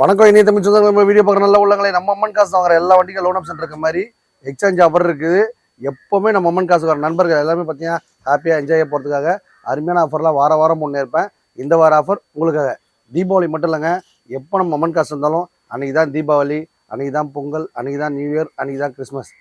வணக்கம் இனிய தமிழ் சொந்தங்கள். நம்ம வீடியோ பார்க்குற நல்ல உள்ளங்களே நம்ம அம்மன் காசு வாங்குற எல்லா வண்டிக்கும் லோன் ஆப்ஷன் இருக்க மாதிரி எக்ஸ்சேஞ்ச் ஆஃபர் இருக்குது. எப்போவுமே நம்ம அம்மன் காசு வர நண்பர்கள் எல்லாமே பார்த்தீங்கன்னா ஹாப்பியாக என்ஜாய் போகிறதுக்காக அருமையான ஆஃபர்லாம் வார வாரம் முன்னேற்பேன் இந்த வார ஆஃபர் உங்களுக்காக. தீபாவளி மட்டும் இல்லைங்க எப்போ நம்ம அம்மன் காசு இருந்தாலும் அன்றைக்கி தான் தீபாவளி அன்றைக்கி தான் பொங்கல் அன்றைக்கி தான் நியூ இயர் அன்றைக்கி தான் கிறிஸ்மஸ்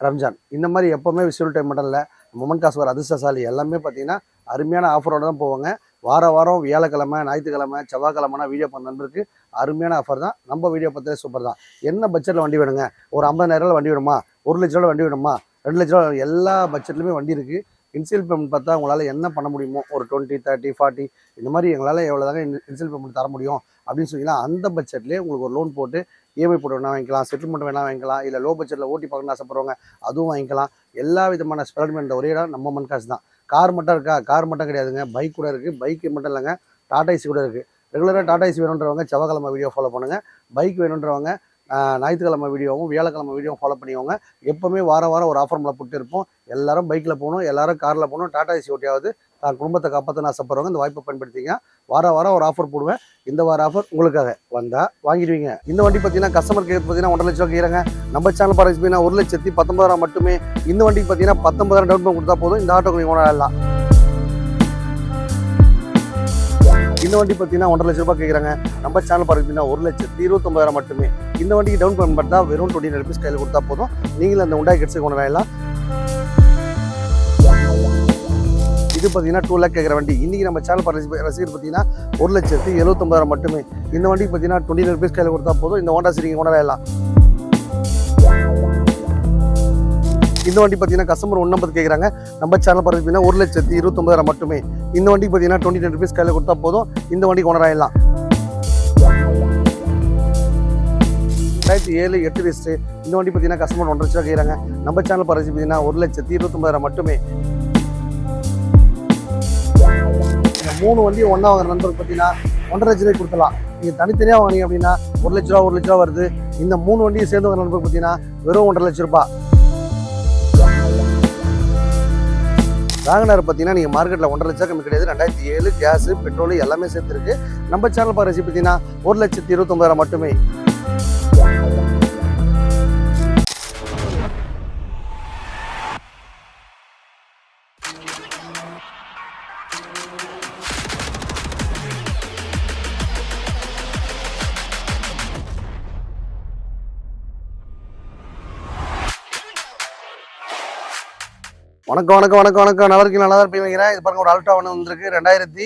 ரம்ஜான். இந்த மாதிரி எப்போவுமே விசுவல் டைம் மட்டும் இல்லை மொமன் காசு வர அதிர்ஷ்டசாலி எல்லாமே பார்த்தீங்கன்னா அருமையான ஆஃபரோடு தான் போவாங்க. வார வாரம் வியாழக்கிழமை ஞாயிற்றுக்கிழமை செவ்வாய்க்கிழமைனா வீடியோ பண்ண நண்பருக்கு அருமையான ஆஃபர் தான். நம்ம வீடியோ பார்த்தது சூப்பர் தான். என்ன பட்ஜெட்டில் வண்டி வேணுங்க? ஒரு ஐம்பதாயிரம் வண்டி வேணுமா? ஒரு லட்ச ரூபா வண்டி வேணுமா? ரெண்டு லட்ச ரூபா எல்லா பட்ஜெட்லையுமே வண்டி இருக்குது இன்சியல் பேமெண்ட் பார்த்தா உங்களால் என்ன பண்ண முடியுமோ ஒரு டுவெண்ட்டி தேர்ட்டி ஃபார்ட்டி இந்த மாதிரி எங்களால் எவ்வளோ தாங்க இன்சியல் பேமெண்ட் தர முடியும் அப்படின்னு சொன்னீங்கன்னா அந்த பட்ஜெட்லேயே உங்களுக்கு ஒரு லோன் போட்டு இஎம்ஐ போட்டு வேணா வாங்கிக்கலாம் செட்டில்மெண்ட் வேணா வாங்கிக்கலாம் இல்லை லோ பட்ஜெட்டில் ஓட்டி பார்க்கணும்னு ஆசைப்படுறவங்க அதுவும் வாங்கிக்கலாம். எல்லா விதமான ஸ்பெரல்மெண்ட் ஒரே இடம் நம்ம மண் காசு தான். கார் மட்டும் இருக்கா? கார் மட்டும் கிடையாதுங்க. பைக் கூட இருக்குது பைக் மட்டும் இல்லைங்க. டாடா ஏசி கூட இருக்குது ரெகுலராக டாடா ஏசி வேணுன்றவங்க செவ்வாய்க்கிழமை வீடியோ ஃபாலோ பண்ணுங்கள் பைக் வேணுன்றவங்க ஞாயிற்றுக்கிழமை வீடியோவும் வியாழக்கிழமை வீடியோவும் ஃபாலோ பண்ணிக்கோங்க. எப்போவுமே வாரம் வாரம் ஒரு ஆஃபர் நம்மளை போட்டு இருப்போம். எல்லாரும் பைக்கில் போகணும் எல்லாரும் காரில் போகணும். டாடா ஏசி ஓட்டியாவது தான் குடும்பத்தை காப்பாற்ற நான் ஆசைப்படுறவங்க இந்த வாய்ப்பை பயன்படுத்திங்க வார வாரம் ஒரு ஆஃபர் போடுவேன். இந்த வார ஆஃபர் உங்களுக்காக. வந்தால் வாங்கிடுவீங்க. இந்த வண்டி பார்த்தீங்கன்னா கஸ்டமர் கேர் பார்த்தீங்கன்னா ஒன்றரை லட்சம் கேட்குறாங்க நம்ம சேனல் பாருங்க பார்த்தீங்கன்னா ஒரு லட்சத்தி பத்தொன்பதாயிரம் மட்டுமே. இந்த வண்டிக்கு பார்த்தீங்கன்னா பத்தொன்பதாயிரம் டவுன் பேமெண்ட் கொடுத்தா போதும். இந்த ஆட்டோ நீங்கள் கொண்டாடலாம் இந்த வண்டி பார்த்தீங்கன்னா ஒன்றரை லட்ச ரூபாய் கேட்குறாங்க நம்ம சேனல் பார்த்தீங்கன்னா ஒரு லட்சத்து இருபத்தொம்பதாயிரம் மட்டுமே. இந்த வண்டிக்கு டவுன் பேமெண்ட் பார்த்தா வெறும் டுவெண்ட்டி ருபீஸ் கையில் கொடுத்தா போதும். நீங்களும் அந்த உண்டாய் கொண்டு வரலாம் இது பார்த்தீங்கன்னா டூ லேக் கேட்குற வண்டி. இன்றைக்கி நம்ம சேனல் பார்த்து ரசிகர் பார்த்தீங்கன்னா ஒரு லட்சத்து எழுபத்தொம்பதாயிரம் மட்டுமே. இந்த வண்டிக்கு பார்த்தீங்கன்னா டுவெண்ட்டி ருபீஸ் கையில் கொடுத்தா போதும். இந்த ஹோண்டா சிரிங்க வரலாம் இந்த வண்டி பார்த்தீங்கன்னா கஸ்டமர் ஒன்னம்பது கேட்குறாங்க நம்ம சேனல் பார்த்தீங்கன்னா ஒரு லட்சத்து இருபத்தொம்பதாயிரம் மட்டுமே. இந்த வண்டிக்கு பார்த்தீங்கன்னா டுவெண்ட்டி டென் ருபீஸ் கையில் கொடுத்தா போதும். இந்த வண்டிக்கு கொண்டாடலாம் ரெண்டாயிரத்தி ஏழு எட்டு லிஸ்ட்டு இந்த வண்டி பார்த்தீங்கன்னா கஸ்டமர் ஒன்றரை லட்சம் கேட்குறாங்க நம்ம சேனல் பரிசு பார்த்தீங்கன்னா ஒரு லட்சத்தி இருபத்தொம்பதாயிரம் மட்டுமே. மூணு வண்டி ஒன்றா வாங்குற நண்பருக்கு பார்த்தீங்கன்னா ஒன்றரை லட்ச ரூபாய் கொடுக்கலாம். நீங்கள் தனித்தனியாக வாங்கினீங்க அப்படின்னா ஒரு லட்ச ரூபா ஒரு லட்ச ரூபா வருது. இந்த மூணு வண்டியும் சேர்ந்து வாங்குற நண்பருக்கு பார்த்தீங்கன்னா வெறும் ஒன்றரை லட்ச ரூபாய். வேகனார் பார்த்தீங்கன்னா நீங்கள் மார்க்கெட்டில் ஒன்றரை லட்சம் கம்மி கிடையாது. ரெண்டாயிரத்தி ஏழு கேஸு பெட்ரோலு எல்லாமே சேர்த்துருக்கு. நம்ம சேனல் பாரசி பார்த்தீங்கன்னா ஒரு லட்சத்தி இருபத்தொம்பதாயிரம் மட்டுமே. வணக்கம் வணக்கம் வணக்கம் வணக்கம். நல்லா இருக்கீங்க நல்லா இருப்பீங்க நினைக்கிறேன் இது பாருங்க ஒரு அல்ட்ரா ஒன்று வந்திருக்கு. ரெண்டாயிரத்தி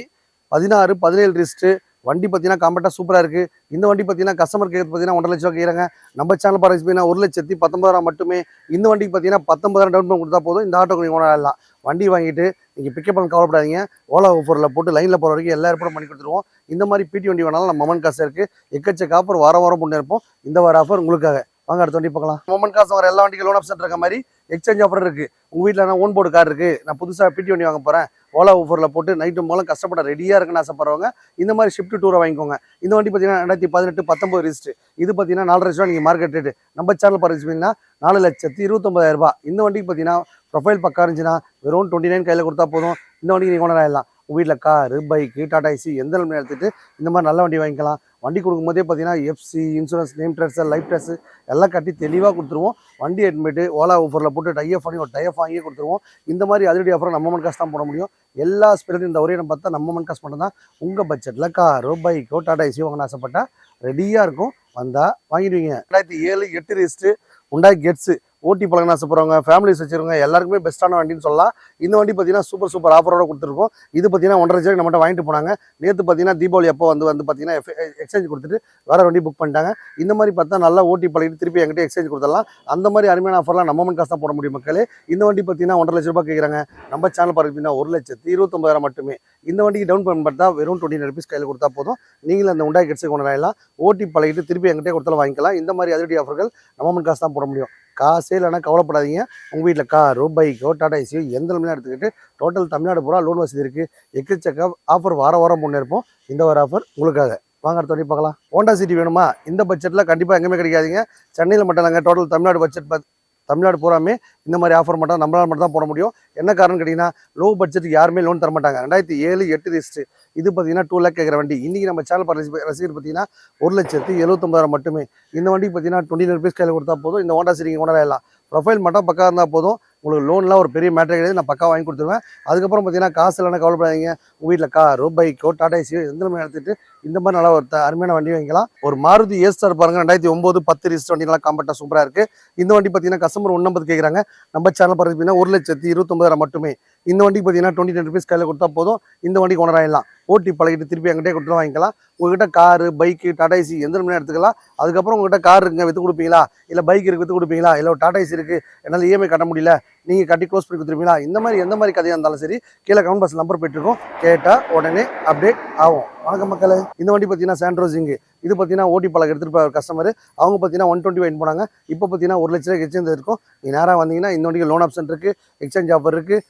பதினாறு பதினேழு ரிஸ்ட்டு வண்டி பார்த்தீங்கன்னா காம்பேக்டாக சூப்பராக இருக்குது இந்த வண்டி பார்த்தீங்கன்னா கஸ்டமர் கேர் பார்த்தீங்கன்னா ஒன்றரை லட்சம் கேட்குறாங்க நம்ம சேனல் பாரஸ் பார்த்தீங்கன்னா ஒரு லட்சத்தி பத்தொன்பதாயிரம் மட்டுமே. இந்த வண்டிக்கு பார்த்தீங்கன்னா பத்தொன்பதாயிரம் டவுன் பேமெண்ட் கொடுத்தா போதும். இந்த ஆட்டோக்கு நீங்கள் கொண்டாடலாம் வண்டி வாங்கிட்டு நீங்கள் பிக்கப் பண்ண கவலைப்படாதீங்க. ஓலா ஓஃபரில் போட்டு லைனில் போகிற வரைக்கும் எல்லா ஏற்பாடும் பண்ணி கொடுத்துருவோம். இந்த மாதிரி பிடி வண்டி வேணாலும் நம்ம மமன் காசு இருக்குது எக்கச்சக்க ஆஃபர் வாரம் வாரம் கொண்டு இருப்போம். இந்த வார ஆஃபர் உங்களுக்காக. வாங்க அடுத்த வண்டி பார்க்கலாம். மொமன் காசு வர எல்லா வண்டிக்கும் லோன் ஆப்ஷன் இருக்க மாதிரி எக்ஸ்சேஞ்ச் ஆஃபர் இருக்கு. உங்க வீட்டில் நான் ஓன் போர்டு கார் இருக்கு நான் புதுசாக பிடி வண்டி வாங்க போறேன். ஓலா ஊஃபரில் போட்டு நைட்டு மூலம் கஷ்டப்பட ரெடியாக இருக்குன்னு ஆசைப்படுறவங்க இந்த மாதிரி ஷிஃப்ட் டூரை வாங்கிக்கோங்க. இந்த வண்டி பார்த்தீங்கன்னா ரெண்டாயிரத்தி பதினெட்டு பத்தொம்பது ரிஜிஸ்ட் இது பார்த்தீங்கன்னா நாலரை லட்சம் நீங்கள் மார்க்கெட் ரேட்டு நம்ம சேனல் பார்த்தீங்கன்னா நாலு லட்சத்தி இருபத்தொம்பதாயிரம் ரூபாய். இந்த வண்டிக்கு பார்த்தீங்கன்னா ப்ரொஃபைல் பக்கா இருந்துச்சுன்னா வெறும் டுவெண்ட்டி நைன் கையில் கொடுத்தா போதும். இந்த வண்டிக்கு நீங்கள் கொண்டாடலாம் உங்கள் வீட்டில் காரு பைக்கு டாடா ஏசி எந்த நிலைமையை எடுத்துகிட்டு இந்த மாதிரி நல்ல வண்டி வாங்கிக்கலாம். வண்டி கொடுக்கும்போதே பார்த்தீங்கன்னா எஃப்சி இன்சூரன்ஸ் நேம் ட்ரெஸ் லைஃப் ட்ரெஸ் எல்லாம் கட்டி தெளிவாக கொடுத்துருவோம். வண்டி அட்மிட்டு ஓலா ஊஃபரில் போட்டு டைஎஃப் பண்ணி ஒரு டைஎஃப் வாங்கியே கொடுத்துருவோம். இந்த மாதிரி அதிரடி ஆஃபரை நம்ம மண் காசு தான் போட முடியும். எல்லா ஸ்பெரலும் இந்த ஒரே நம்ம பார்த்தா நம்ம மண் காசு மட்டும் தான். உங்கள் பட்ஜெட்டில் காரோ பைக்கோ டாடா ஏசி வாங்கணும் ஆசைப்பட்டா ரெடியாக இருக்கும். வந்தால் வாங்கிடுவீங்க. ரெண்டாயிரத்தி ஏழு எட்டு ரிஸ்ட்டு உண்டாய் கெட்ஸு ஓட்டி பழகணும் ஆசைப்படுறவங்க ஃபேமிலிஸ் வச்சுருவங்க எல்லாருக்குமே பெஸ்ட்டான வண்டின்னு சொல்லலாம். இந்த வண்டி பார்த்தீங்கன்னா சூப்பர் சூப்பர் ஆஃபரோட கொடுத்துருக்கோம். இது பார்த்தீங்கன்னா ஒன்றரை லட்சம் நம்மகிட்ட வாங்கிட்டு போனாங்க. நேற்று பார்த்தீங்கன்னா தீபாவளி அப்போ வந்து வந்து பார்த்தீங்கன்னா எக்ஸ்சேஞ்ச் கொடுத்துட்டு வேற வண்டி புக் பண்ணிட்டாங்க. இந்த மாதிரி பார்த்தா நல்லா ஓட்டி பழகிட்டு திருப்பி என்கிட்ட எக்ஸ்சேஞ்ச் கொடுத்துடலாம். அந்த மாதிரி அருமையான ஆஃபர்லாம் நம்ம மண் காசு தான் போட முடியும் மக்களே. இந்த வண்டி பார்த்தீங்கன்னா ஒன்றரை லட்ச ரூபாய் கேட்குறாங்க நம்ம சேனல் பார்த்தீங்கன்னா ஒரு லட்சத்து இருபத்தொம்பதாயிரம் மட்டுமே. இந்த வண்டிக்கு டவுன் பேமெண்ட் பார்த்தா வெறும் டுவெண்ட்டி ருபீஸ் கையில் கொடுத்தா போதும். நீங்களும் அந்த உண்டாய் கெட்ஸுக்கு கொண்டாடலாம் ஓட்டி பழகிட்டு திருப்பி என்கிட்ட கொடுத்தாலும் வாங்கிக்கலாம். இந்த மாதிரி அதிரடி ஆஃபர்கள் நம்ம மண் காசு தான் போட முடியும். காசே இல்லைன்னா கவலைப்படாதீங்க. உங்கள் வீட்டில் காரோ பைக்கோ டாடா ஏசியோ எந்த நிலைமையும் எடுத்துக்கிட்டு டோட்டல் தமிழ்நாடு பூரா லோன் வசதி இருக்குது எக்கச்சக்க ஆஃபர் வார வாரம் பண்ணிருப்போம் இந்த ஒரு ஆஃபர் உங்களுக்காக. வாங்க அடுத்த பார்க்கலாம். ஹோண்டா சிட்டி வேணுமா? இந்த பட்ஜெட்டில் கண்டிப்பாக எங்கேயுமே கிடைக்காதீங்க. சென்னையில் மட்டும் இல்லைங்க டோட்டல் தமிழ்நாடு பட்ஜெட் பார்த்து தமிழ்நாடு பூராமே இந்த மாதிரி ஆஃபர் மட்டும் நம்மளால் மட்டும் தான் போட முடியும். என்ன காரணம் கேட்டிங்கன்னா லோ பட்ஜெட்டுக்கு யாருமே லோன் தர மாட்டாங்க. ரெண்டாயிரத்தி ஏழு எட்டு லிஸ்ட்டு இது பார்த்தீங்கன்னா டூ லேக் கேட்குற வண்டி. இன்றைக்கி நம்ம சேனல் பார்த்து ரசி- ரசிகர் பார்த்தீங்கன்னா ஒரு லட்சத்து எழுபத்தொம்பதாயிரம் மட்டுமே. இந்த வண்டி பார்த்தீங்கன்னா டுவெண்ட்டி ருபீஸ் கையில் கொடுத்தா போதும். இந்த ஹோண்டா சிரிங்க கொண்டாடலாம் ப்ரொஃபைல் மட்டும் பக்கம் இருந்தால் போதும். உங்களுக்கு லோன்லாம் ஒரு பெரிய மேட்டர் கிடையாது. நான் பக்கா வாங்கி கொடுத்துருவேன். அதுக்கப்புறம் பார்த்தீங்கன்னா காசு இல்லைன்னா கவலைப்படாதீங்க. உங்கள் வீட்டில் காரோ பைக்கோ டாடா ஏசியோ எந்த மாதிரி எடுத்துகிட்டு இந்த மாதிரி நல்லா ஒரு த- அருமையான வண்டி வாங்கிக்கலாம். ஒரு மாருதி ஏஸ்டர் பாருங்கள் ரெண்டாயிரத்தி ஒம்பது பத்து ரிஸ்ட் வண்டிலாம் காம்பேக்டாக சூப்பராக இருக்குது இந்த வண்டி பார்த்தீங்கன்னா கஸ்டமர் ஒன்னம்பது கேட்குறாங்க நம்ம சேனல் பார்த்தீங்கன்னா ஒரு லட்சத்தி இருபத்தொம்பதாயிரம் மட்டுமே. இந்த வண்டிக்கு பார்த்தீங்கன்னா டுவெண்ட்டி டென் ருபீஸ் கையில் கொடுத்தா போதும். இந்த வண்டிக்கு கொண்டு ஓட்டி பழகிட்டு திருப்பி எங்கிட்டே கொடுத்து வாங்கிக்கலாம். உங்ககிட்ட காரு பைக்கு டாடா ஏசி எந்த மணி எடுத்துக்கலாம். அதுக்கப்புறம் உங்ககிட்ட கார் இருக்குங்க விற்று கொடுப்பீங்களா? இல்லை பைக் இருக்கு விற்று கொடுப்பீங்களா? இல்லை ஒரு டாடா ஏசி இருக்குது என்னால் இஎம்ஐ கட்ட முடியல நீங்கள் கட்டி க்ளோஸ் பண்ணி கொடுத்துருப்பீங்களா? இந்த மாதிரி எந்த மாதிரி கதையாக இருந்தாலும் சரி கீழே கமெண்ட் பாக்ஸ் நம்பர் போயிட்டுருக்கோம். கேட்டால் உடனே அப்டேட் ஆகும். வணக்கம் மக்களே. இந்த வண்டி பார்த்தீங்கன்னா சாண்ட்ரோசிங்கு இது பார்த்தீங்கன்னா ஓட்டி பழக எடுத்துகிட்டு போய் கஸ்டமர் அவங்க பார்த்தீங்கன்னா ஒன் டுவெண்ட்டி வாங்கி போனாங்க. இப்போ பார்த்தீங்கன்னா ஒரு லட்ச ரூபாய்க்கு எக்ஸ்சேஞ்ச் இருக்கும். நீ நேராக வந்தீங்கன்னா இந்த வண்டிக்கு லோன் ஆப்ஷன் இருக்குது எக்ஸ்சேஞ்ச் ஆஃபர் இருக்குது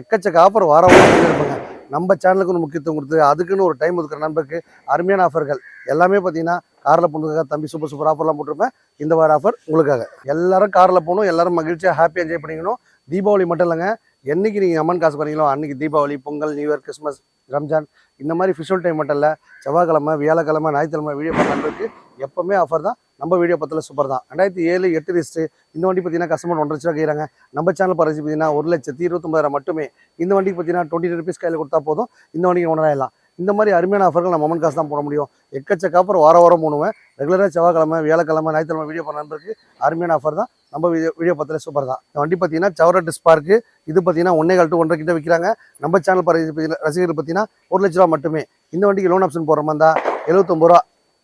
எக்கச்சக்க ஆஃபர் வார வாரம் இருப்பாங்க. நம்ம சேனலுக்கு முக்கியத்துவம் கொடுத்து அதுக்குன்னு ஒரு டைம் ஒதுக்குற நண்பருக்கு அருமையான ஆஃபர்கள் எல்லாமே பார்த்தீங்கன்னா காரில் போனதுக்காக தம்பி சூப்பர் சூப்பர் ஆஃபர்லாம் போட்டிருப்பேன். இந்த வார ஆஃபர் உங்களுக்காக. எல்லாரும் காரில் போகணும் எல்லாரும் மகிழ்ச்சியாக ஹாப்பியாக என்ஜாய் பண்ணிக்கணும். தீபாவளி மட்டும் இல்லைங்க. என்னைக்கு நீங்கள் அம்மன் காசு பண்ணீங்களோ அன்னைக்கு Deepavali Pongal new year Christmas Ramzan இந்த மாதிரி ஃபிஷுவல் டைம் மட்டும் இல்லை செவ்வாய்க்கிழமை வியாழக்கிழமை ஞாயிற்றுக்கிழமை வீடியோ பண்ணுறதுக்கு எப்போவுமே ஆஃபர் தான். நம்ம வீடியோ பத்தில் சூப்பர் தான். ரெண்டாயிரத்தி ஏழு எட்டு லிஸ்ட்டு இந்த வண்டி பார்த்தீங்கன்னா கஸ்டமர் ஒன்றரை லட்சம் கேட்குறாங்க நம்ம சேனல் பரிசு பார்த்தீங்கன்னா ஒரு லட்சத்தி இருபத்தொம்பதாயிரம் மட்டுமே. இந்த வண்டிக்கு பார்த்தீங்கன்னா டுவெண்ட்டி ருபீஸ் கையில் கொடுத்தா போதும். இந்த வண்டிக்கு ஒன்றாயிடலாம் இந்த மாதிரி அருமையான ஆஃபர்கள் நம்ம அம்மன் காசு தான் போட முடியும். எக்கச்சக்க ஆஃபர் வார வாரம் போடுவேன். ரெகுலராக செவ்வாய்க்கிழமை வியாழக்கிழமை ஞாயிற்றுக்கிழமை வீடியோ பண்ணுறதுக்கு அருமையான ஆஃபர் தான். நம்ம வீடியோ வீடியோ பத்தில் சூப்பர் தான். இந்த வண்டி பார்த்தீங்கன்னா சவரட்டு ஸ்பார்க்கு இது பார்த்தீங்கன்னா ஒன்னே கால் டு ஒன்றரை கிட்ட விற்கிறாங்க நம்ம சேனல் பரிசு ரசிகர்கள் பார்த்தீங்கன்னா ஒரு லட்ச ரூபா மட்டுமே. இந்த வண்டிக்கு லோன் ஆப்ஷன் போகிற மாதிரி இருந்தால் எழுபத்தொம்பது ரூபா.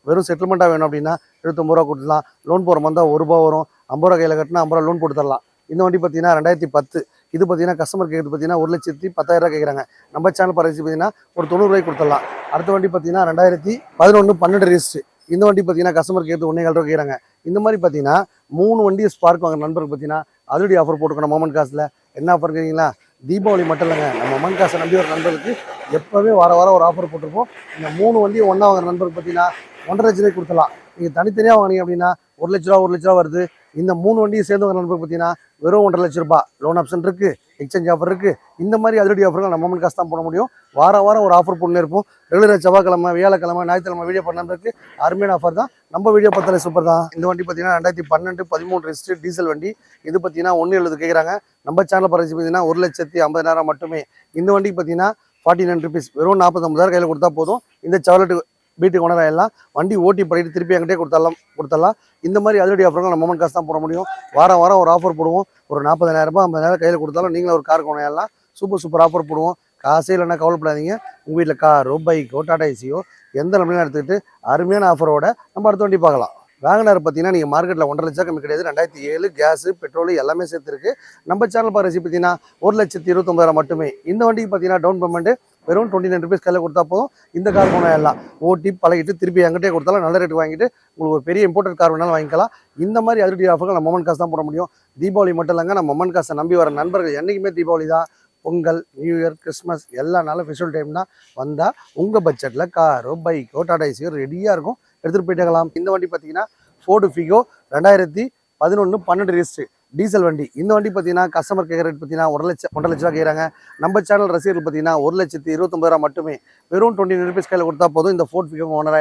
வெறும் செட்டில்மெண்ட்டாக வேணும் அப்படின்னா எழுபத்தொம்பது ரூபா கொடுத்துலாம் லோன் போகிற மாதிரி இருந்தால் ஒரு ரூபா வரும். ஐம்பது ரூபா கையில் கட்டினா ஐம்பது ரூபா லோன் போட்டு தரலாம். இந்த வண்டி பார்த்தீங்கன்னா ரெண்டாயிரத்தி பத்து. இது பார்த்தீங்கன்னா கஸ்டமர் கேட்குறது பார்த்தீங்கன்னா ஒரு லட்சத்தி பத்தாயிரம் கேட்குறாங்க நம்ம சேனல் பரிசு பார்த்தீங்கன்னா ஒரு தொண்ணூறுரூவாய்க்கு கொடுத்துடலாம். அடுத்த வண்டி பார்த்தீங்கன்னா ரெண்டாயிரத்தி பதினொன்று பன்னெண்டு ரிஜிஸ்ட்ரு இந்த வண்டி பார்த்தீங்கன்னா கஸ்டமர் கேட்டு ஒன்றே கால் ரூபா கேட்குறாங்க இந்த மாதிரி பார்த்தீங்கன்னா மூணு வண்டி ஸ்பார்க் வாங்குற நண்பருக்கு பார்த்தீங்கன்னா அதிரடி ஆஃபர் போட்டுக்கணும் மொமன் காசில். என்ன ஆஃபர் கேட்குறீங்களா தீபாவளி மட்டும் இல்லைங்க. நம்ம மொமன் காசை நம்பி ஒரு நண்பருக்கு எப்போவே வார வாரம் ஒரு ஆஃபர் போட்டிருப்போம். இந்த மூணு வண்டியும் ஒன்றா வாங்குற நண்பருக்கு பார்த்தீங்கன்னா ஒன்றரை லட்ச ரூபாய் கொடுத்துலாம் நீங்கள் தனித்தனியாக வாங்குனீங்க அப்படின்னா ஒரு லட்ச ரூபா ஒரு லட்ச ரூபா வருது. இந்த மூணு வண்டியும் சேர்ந்து வர நண்பர் பார்த்தீங்கன்னா வெறும் ஒன்றரை லட்ச ரூபாய். லோன் ஆப்ஷன் இருக்குது எக்ஸ்சேஞ்ச் ஆஃபர் இருக்குது இந்த மாதிரி அதிரடி ஆஃபர்கள் நம்ம மொமெண்ட் காசு தான் போட முடியும். வாரம் வாரம் ஒரு ஆஃபர் போட்டு இருப்போம். ரெகுலராக செவ்வாய்க்கிழமை வியாழக்கிழமை ஞாயிற்றுக்கிழமை வீடியோ பண்ணதுக்கு அருமையான ஆஃபர் தான். நம்ம வீடியோ பார்த்தாலே சூப்பர் தான். இந்த வண்டி பார்த்தீங்கன்னா ரெண்டாயிரத்தி பன்னெண்டு பதிமூணு ரெஜிஸ்டர் டீசல் வண்டி. இது பார்த்தீங்கன்னா ஒன்று எழுது கேட்குறாங்க நம்ம சேனல் பரிசு பார்த்தீங்கன்னா ஒரு லட்சத்தி ஐம்பதாயிரம் மட்டுமே. இந்த வண்டிக்கு பார்த்தீங்கன்னா ஃபார்ட்டி நைன் ருபீஸ் வெறும் நாற்பத்தொம்பதாயிரம் கையில் கொடுத்தா போதும். இந்த செவலட்டு வீட்டுக்கு ஓனர் ஆயிடலாம் வண்டி ஓட்டி பண்ணிட்டு திருப்பி என்கிட்டே கொடுத்தாலாம் கொடுத்தலாம் இந்த மாதிரி அதிரடி ஆஃபர்கள் நம்ம மொமெண்ட் காசு தான் போட முடியும். வாரம் வாரம் ஒரு ஆஃபர் போடுவோம். ஒரு நாற்பதாயிரம் ரூபாய் ஐம்பதாயிரம் கையில் கொடுத்தாலும் நீங்களும் ஒரு கார் கொண்டாடலாம் சூப்பர் சூப்பர் ஆஃபர் போடுவோம். காசே இல்லைன்னா கவலைப்படாதீங்க. உங்கள் வீட்டில் காரோ பைக்கோ டாடா ஏசியோ எந்த நிலைமையும் எடுத்துக்கிட்டு அருமையான ஆஃபரோட நம்ம அடுத்த வண்டி பார்க்கலாம். வேகனார் பார்த்தீங்கன்னா நீங்கள் மார்க்கெட்டில் ஒன்றரை லட்சம் கம்மி கிடையாது. ரெண்டாயிரத்தி ஏழு கேஸு பெட்ரோல் எல்லாமே சேர்த்துருக்கு நம்ம சேனல் பாரசி பார்த்தீங்கன்னா ஒரு லட்சத்தி இருபத்தொம்பதாயிரம் மட்டுமே. இந்த வண்டிக்கு பார்த்தீங்கன்னா டவுன் பேமெண்ட்டு வெறும் டுவெண்ட்டி நைன் ருபீஸ் கையில் கொடுத்தா போதும். இந்த கார் போனால் எல்லாம். ஓட்டி பழகிட்டு திருப்பி எங்கிட்டே கொடுத்தாலும் நல்ல ரேட்டு வாங்கிட்டு உங்களுக்கு ஒரு பெரிய இம்போர்ட்டட் கார் வேணாலும் வாங்கிக்கலாம். இந்த மாதிரி அதிரடி ஆஃபர்கள் நம்ம மொமன் காசு தான் போட முடியும். தீபாவளி மட்டும் இல்லைங்க நம்ம மொமன் காசை நம்பி வர நண்பர்கள் என்றைக்குமே தீபாவளி தான். பொங்கல் நியூ இயர் கிறிஸ்மஸ் எல்லா நாளும் ஃபெஸ்டிவல் டைம் தான். வந்தால் உங்கள் பட்ஜெட்டில் காரோ பைக்கோ டாடா ஏசியோ ரெடியாக இருக்கும். எடுத்துகிட்டு போயிட்டு இந்த வண்டி பார்த்தீங்கன்னா ஃபோர்டு ஃபிகோ ரெண்டாயிரத்தி பதினொன்று பன்னெண்டு ரிஜிஸ்ட்ரு டீசல் வண்டி. இந்த வண்டி பார்த்தீங்கன்னா கஸ்டமர் கேட்குற ரேட் பார்த்தீங்கன்னா ஒரு லட்சம் ஒன்றரை லட்ச ரூபா கேட்குறாங்க. நம்ம சேனல் ரசிகர்கள் பார்த்தீங்கன்னா ஒரு லட்சத்தி இருபத்தொம்பது ரூபா மட்டுமே வெறும் டுவெண்ட்டி ருபீஸ் கையில் கொடுத்தா போதும். இந்த ஃபோர்ட் ஃபிகோ ஓனர்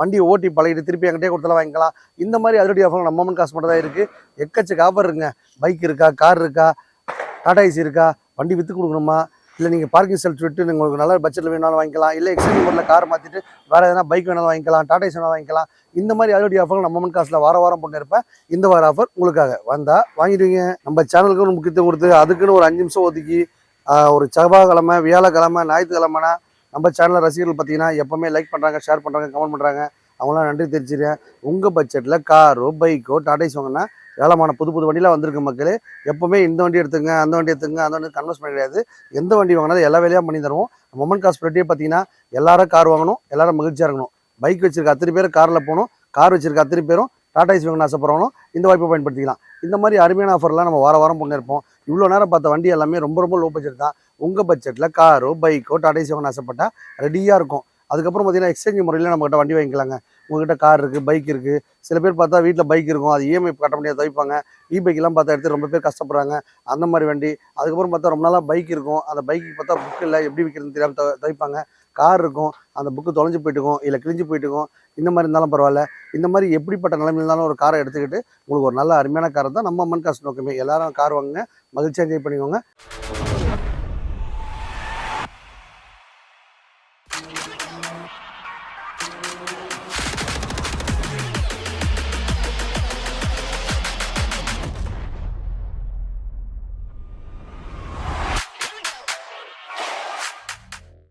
வண்டி ஓட்டி பழகிட்டு திருப்பி என்கிட்டே கொடுத்தாலும் வாங்கிக்கலாம். இந்த மாதிரி அதிரடி ஆஃபர் நம்ம மொமெண்ட் காசு மட்டும் தான் இருக்குது எக்கச்சக்க ஆஃபர் இருக்குங்க. பைக் இருக்கா கார் இருக்கா டாடா ஏசி இருக்கா வண்டி விற்று கொடுக்கணுமா? இல்லை நீங்கள் பார்க்கிங் செல்ஸ் விட்டு நீங்கள் உங்களுக்கு நல்ல பட்ஜெட்டில் வேணாலும் வாங்கிக்கலாம். இல்லை எக்ஸ்சேஞ்ச் முறையில் கார் மாற்றிட்டு வேறு எதனா பைக் வேணாலும் வாங்கிக்கலாம் டாடா வேணாலும் வாங்கிக்கலாம். இந்த மாதிரி அதிரடி ஆஃபர்கள் நம்ம மொமெண்ட் காசில் வார வாரம் பண்ணியிருப்பேன் இந்த வார ஆஃபர் உங்களுக்காக. வந்தால் வாங்கிடுவீங்க. நம்ம சேனலுக்கு ஒரு முக்கியத்துவம் கொடுத்து அதுக்குன்னு ஒரு அஞ்சு நிமிஷம் ஒதுக்கி ஒரு செவ்வாய்க்கிழமை வியாழக்கிழமை ஞாயிற்றுக்கிழமைனா நம்ம சேனலில் ரசிகர்கள் பார்த்தீங்கன்னா எப்போவுமே லைக் பண்ணுறாங்க ஷேர் பண்ணுறாங்க கமெண்ட் பண்ணுறாங்க அவங்களாம் நன்றி தெரிஞ்சுக்கிறேன் உங்கள் பட்ஜெட்டில் காரோ பைக்கோ டாடா வாங்கினா ஏழமான புது புது வண்டிலாம் வந்திருக்கு மக்களே. எப்போவுமே இந்த வண்டி எடுத்துங்க அந்த வண்டி எடுத்துங்க அந்த வண்டி கன்வெர்ஸ் பண்ண கிடையாது. எந்த வண்டி வாங்கினாலும் எல்லா வேலையும் பண்ணி தருவோம். மொமெண்ட் காஸ்பிலிட்டியே பார்த்தீங்கன்னா எல்லாரும் கார் வாங்கணும் எல்லாரும் மகிழ்ச்சியாக இருக்கணும். பைக் வச்சிருக்க அத்தனை பேர் காரில் போகணும் கார் வச்சிருக்க அத்தனை பேரும் டாடா ஏசி வாங்கணும் ஆசைப்படுறவங்களும் இந்த வாய்ப்பை பயன்படுத்திக்கலாம். இந்த மாதிரி அருமையான ஆஃபர்லாம் நம்ம வார வாரம் பண்ணியிருப்போம். இவ்வளோ நேரம் பார்த்த வண்டி எல்லாமே ரொம்ப ரொம்ப லோ பட்ஜெட் தான். உங்கள் பட்ஜெட்டில் காரோ பைக்கோ டாடா ஏசி வாங்கணும் ஆசைப்பட்டால் ரெடியாக இருக்கும். அதுக்கப்புறம் பார்த்தீங்கன்னா எக்ஸ்சேஞ்ச் முறையில் நம்மகிட்ட வண்டி வாங்கிக்கலாங்க. உங்ககிட்ட கார் இருக்குது பைக் இருக்குது சில பேர் பார்த்தா வீட்டில் பைக் இருக்கும் அது இஎம்ஐ கட்ட முடியாது தவிப்பாங்க. இ பைக்கெல்லாம் பார்த்தா எடுத்து ரொம்ப பேர் கஷ்டப்படுறாங்க. அந்த மாதிரி வண்டி. அதுக்கப்புறம் பார்த்தா ரொம்ப நாளாக பைக் இருக்கும். அந்த பைக்கு பார்த்தா புக் இல்லை எப்படி விற்கிறதுன்னு தெரியாமல் தவி- தவிப்பாங்க. கார் இருக்கும் அந்த புக்கு தொலைஞ்சு போயிட்டுக்கும் இல்லை கிழிஞ்சு போயிட்டுக்கும். இந்த மாதிரி இருந்தாலும் பரவாயில்ல. இந்த மாதிரி எப்படிப்பட்ட நிலைமையில இருந்தாலும் ஒரு காரை எடுத்துக்கிட்டு உங்களுக்கு ஒரு நல்ல அருமையான காரை தான் நம்ம மண் காசு நோக்கமே. எல்லாரும் கார் வாங்குங்க மகிழ்ச்சியாக என்ஜாய் பண்ணிக்கோங்க.